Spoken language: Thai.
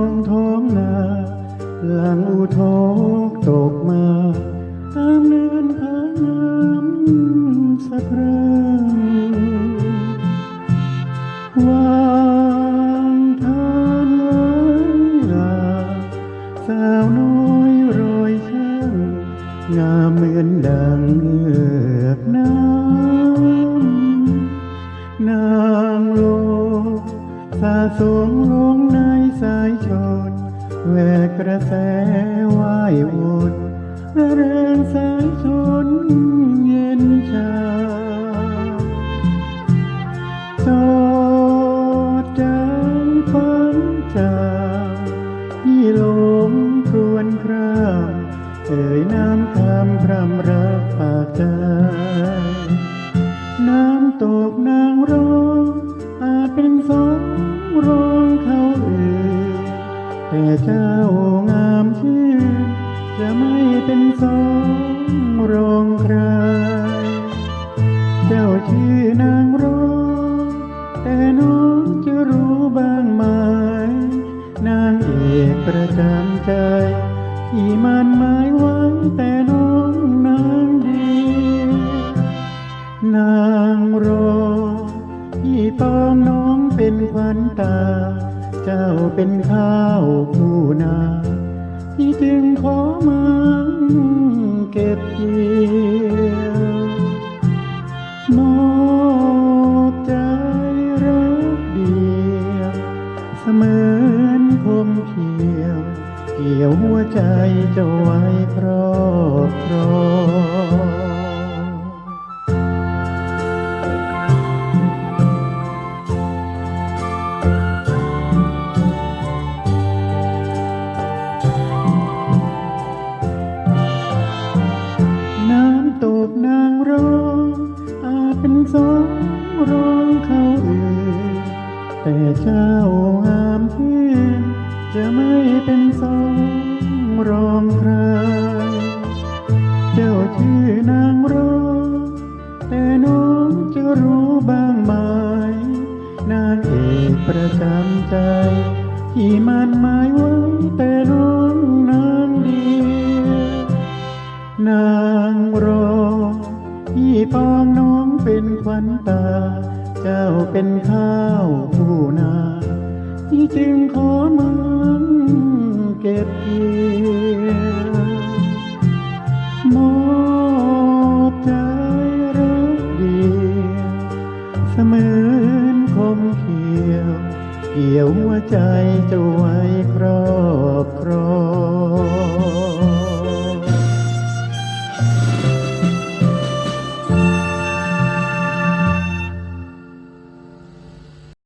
องท้องนาหลังอุทกตกมา ตามเนินผาน้ำสะพรังวางทานไว้ลาสาวน้อยโรยช่างงามเหมือนดังเงือกน้ำนางโล สาสวงลงในสายชนแหวกกระแสว่ายวนระเริงสายชนเย็นชาจดใจฝันจางที่หลงครวนครางเอ่ยน้ำคำพรำรักปากจน้ แต่เจ้างามชื่อ จะไม่เป็นสองรองใคร เจ้าชื่อนางรองแต่น้องจะรู้บ้างไหมนางเอกประจำใจ ที่มันหมายไว้แต่น้องนางเดียวนางรอที่ปองน้องเป็นขวัญตา เจ้าเป็นข้าวผู้นาที่จึงขอมาเก็บเกี่ยวมอบใจรักเดียวเสมือนคมเขียว เกี่ยวหัวใจเจะไว้ครอบครอง เจ้างามชื่อจะไม่เป็นสองร้องใคร เจ้าชื่อนางร้องแต่น้องจะรู้บ้างไหมนางเอกประจำใจ ที่มันหมายไว้แต่น้องนางเดียวนางรองที่ปองน้องเป็นขวัญตา เจ้าเป็นข้าวผู้นาที่จึงขอมันเก็บเกี่ยวมอบใจรักเดียวเสมือนคมเขียว เกี่ยวหัวใจเจะไว้ครอบครอง